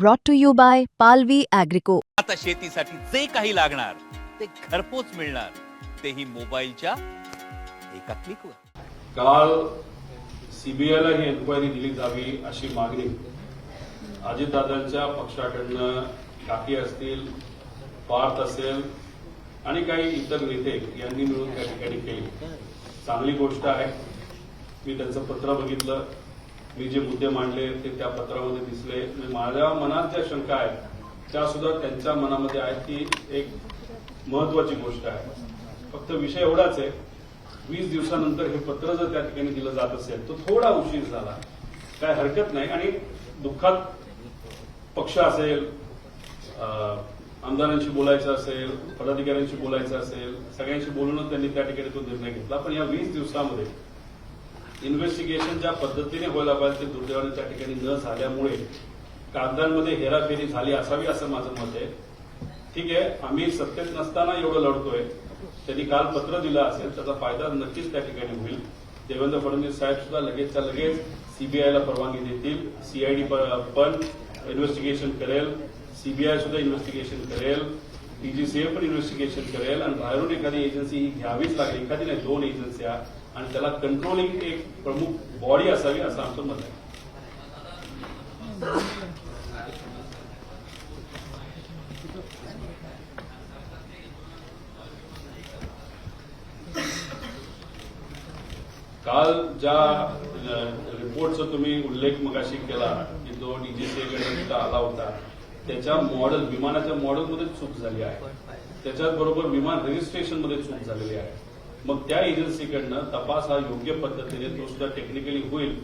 brought to you by Palvi Agrico. आता शेतीसाठी जे काही लागणार ते घरपोच मिळणार. तेही मोबाईलच्या एका क्लिकवर काल सीबीआयला ही एन्क्वायरी दिली जावी अशी मागणी. अजितदादांच्या पक्षाकडनं काकी असतील पार्थ असेल आणि काही इतर नेते यांनी मिळून त्या ठिकाणी केली. चांगली गोष्ट आहे. मी त्यांचं पत्र बघितलं. मी जे मुद्दे मांडले ते त्या पत्रामध्ये दिसले. माझ्या मनात ज्या शंका आहेत त्या सुद्धा त्यांच्या मनामध्ये आहेत ती एक महत्वाची गोष्ट आहे. फक्त विषय एवढाच आहे वीस दिवसानंतर हे पत्र जर त्या ठिकाणी दिलं जात असेल तर थोडा उशीर झाला. काय हरकत नाही आणि दुःखात पक्ष असेल अं, आमदारांशी बोलायचं असेल पदाधिकाऱ्यांशी बोलायचं असेल सगळ्यांशी बोलूनच त्यांनी त्या ठिकाणी तो निर्णय घेतला. पण या वीस दिवसामध्ये इन्व्हेस्टिगेशन ज्या पद्धतीने व्हायला पाहिजे ते दुर्दैवाने त्या ठिकाणी न झाल्यामुळे कागदांमध्ये हेराफेरी झाली असावी असं माझं मत आहे. ठीक आहे आम्ही सत्तेत नसताना एवढं लढतोय. त्यांनी काल पत्र दिलं असेल त्याचा फायदा नक्कीच त्या ठिकाणी होईल. देवेंद्र फडणवीस साहेब सुद्धा लगेचच्या लगेच सीबीआयला परवानगी देतील. सीआयडी पण इन्व्हेस्टिगेशन करेल. सीबीआय सुद्धा इन्व्हेस्टिगेशन करेल. डीजीसीए पण इन्व्हेस्टिगेशन करेल. आणि बाहेरून एखादी एजन्सी ही घ्यावीच लागेल. एखादी नाही दोन एजन्स्या आणि त्याला कंट्रोलिंग एक प्रमुख बॉडी असावी असं आमचं मत आहे. काल ज्या रिपोर्टचा तुम्ही उल्लेख मगाशी केला की जो डीजीसीएकडे आला होता त्याच्या मॉडेल विमानाच्या मॉडेलमध्ये चूक झाली आहे. त्याच्याच बरोबर विमान रजिस्ट्रेशनमध्ये चूक झालेली आहे. मग त्या एजन्सीकडनं तपास हा योग्य पद्धतीने तो सुद्धा टेक्निकली होईल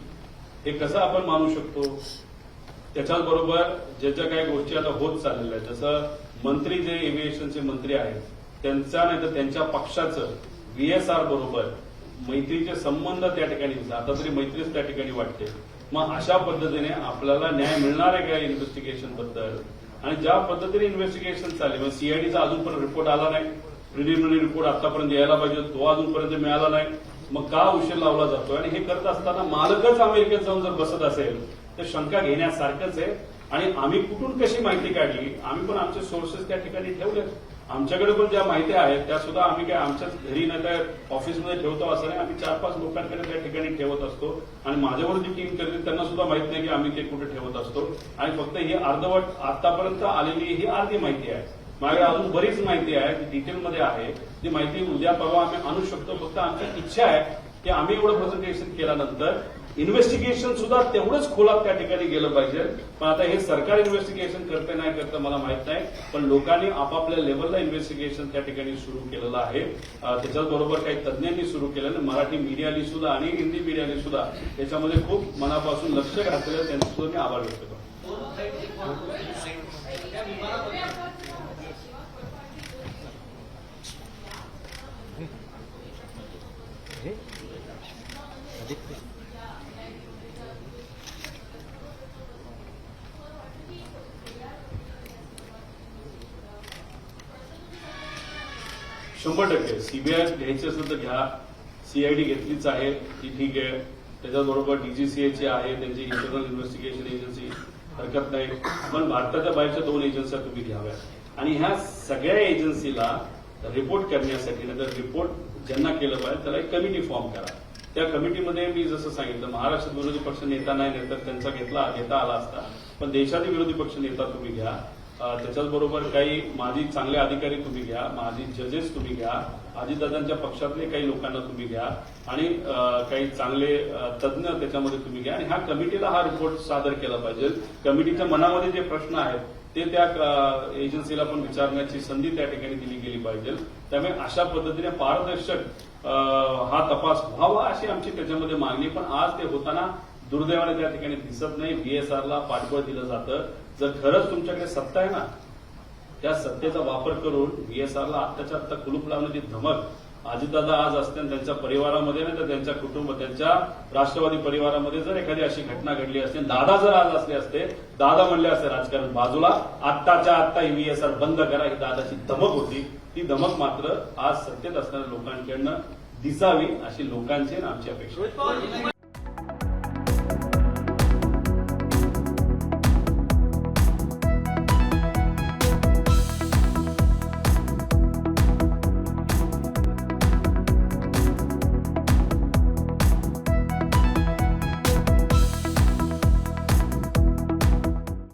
हे कसं आपण मानू शकतो? त्याच्याच बरोबर ज्या ज्या काही गोष्टी आता होत चाललेल्या आहेत जसं मंत्री जे एव्हिएशनचे मंत्री आहेत त्यांचा नाही तर त्यांच्या पक्षाचं व्हीएसआर बरोबर मैत्रीचे संबंध त्या ठिकाणी आता तरी मैत्रीच त्या ठिकाणी वाटते. मग अशा पद्धतीने आपल्याला न्याय मिळणार आहे का इन्व्हेस्टिगेशनबद्दल? आणि ज्या पद्धतीने इन्व्हेस्टिगेशन चालले मग सीआयडीचा अजून पण रिपोर्ट आला नाही. प्रिलिमिनरी रिपोर्ट आतापर्यंत यायला पाहिजे. तो अजूनपर्यंत मिळाला नाही. मग का उशीर लावला जातोय? आणि हे करत असताना मालकच अमेरिकेत जाऊन जर बसत असेल तर शंका घेण्यासारखंच आहे. आणि आम्ही कुठून कशी माहिती काढली? आम्ही पण आमचे सोर्सेस त्या ठिकाणी ठेवले आमच्याकडे पण ज्या माहिती आहेत त्या सुद्धा आम्ही काय आमच्याच घरी ना काय ऑफिसमध्ये ठेवतो असं नाही. आम्ही चार पाच लोकांकडे त्या ठिकाणी ठेवत असतो. आणि माझ्यावर जी टीम करते त्यांना सुद्धा माहीत नाही की आम्ही ते कुठे ठेवत असतो. आणि फक्त ही अर्धवट आतापर्यंत आलेली ही अर्धी माहिती आहे. माझ्याकडे अजून बरीच माहिती आहे ती डिटेलमध्ये आहे. ती माहिती उद्या परवा आम्ही आणू शकतो. फक्त आमची इच्छा आहे की आम्ही एवढं प्रेझेंटेशन केल्यानंतर इन्व्हेस्टिगेशन सुद्धा तेवढंच खोलात त्या ठिकाणी गेलं पाहिजे. पण आता हे सरकार इन्व्हेस्टिगेशन करते नाही करतं मला माहीत नाही. पण लोकांनी आपापल्या लेवलला इन्व्हेस्टिगेशन त्या ठिकाणी सुरू केलेलं आहे. अं, त्याच्याचबरोबर काही तज्ज्ञांनी सुरू केलं आणि मराठी मीडियानी सुद्धा आणि हिंदी मीडियाने सुद्धा याच्यामध्ये खूप मनापासून लक्ष घातलेलं त्यांचं सुद्धा मी आभार व्यक्त करतो. शंभर टक्के. सीबीआय घ्यायची असेल तर घ्या. सीआयडी घेतलीच आहे. ती ठीक आहे. त्याच्याबरोबर डीजीसीएची आहे. त्यांची इंटरनल इन्व्हेस्टिगेशन एजन्सी हरकत नाही. पण भारताच्या बाहेरच्या दोन एजन्सी तुम्ही घ्याव्या. आणि ह्या सगळ्या एजन्सीला रिपोर्ट करण्यासाठी नाही तर रिपोर्ट ज्यांना केलं पाहिजे त्याला एक कमिटी फॉर्म करा. त्या कमिटीमध्ये मी जसं सांगितलं महाराष्ट्रात विरोधी पक्ष नेता नाही नाही तर त्यांचा घेतला घेता आला असता. पण देशातील विरोधी पक्ष नेता तुम्ही घ्या. त्याच्याचबरोबर त्याच्याच बरोबर काही माजी चांगले अधिकारी तुम्ही घ्या माजी जजेस तुम्ही घ्या आजीदादांच्या पक्षातले काही लोकांना तुम्ही घ्या आणि काही चांगले तज्ज्ञ त्याच्यामध्ये तुम्ही घ्या. आणि ह्या कमिटीला हा रिपोर्ट सादर केला पाहिजे. कमिटीच्या मनामध्ये जे प्रश्न आहेत ते त्या एजन्सीला पण विचारण्याची संधी त्या ठिकाणी दिली गेली पाहिजे. त्यामुळे अशा पद्धतीने पारदर्शक हा तपास व्हावा अशी आमची त्याच्यामध्ये मागणी पण आज ते होताना दुर्दैवाने त्या ठिकाणी दिसत नाही. बीएसआरला पाठबळ दिलं जातं. जर खरंच तुमच्याकडे सत्ता आहे ना त्या सत्तेचा वापर करून बीएसआरला आत्ताच्या आत्ता कुलूप लावण्याची धमक. अजितदादा आज असते त्यांच्या परिवारामध्ये नाही तर त्यांच्या कुटुंब त्यांच्या राष्ट्रवादी परिवारामध्ये जर एखादी अशी घटना घडली असते दादा जर आज असले असते दादा म्हणले असते राजकारण बाजूला आत्ताच्या आत्ता ईव्हीएसआर बंद करा ही दादाची धमक होती. ती धमक मात्र आज सत्तेत असणाऱ्या लोकांकडनं दिसावी अशी लोकांची आणि आमची अपेक्षा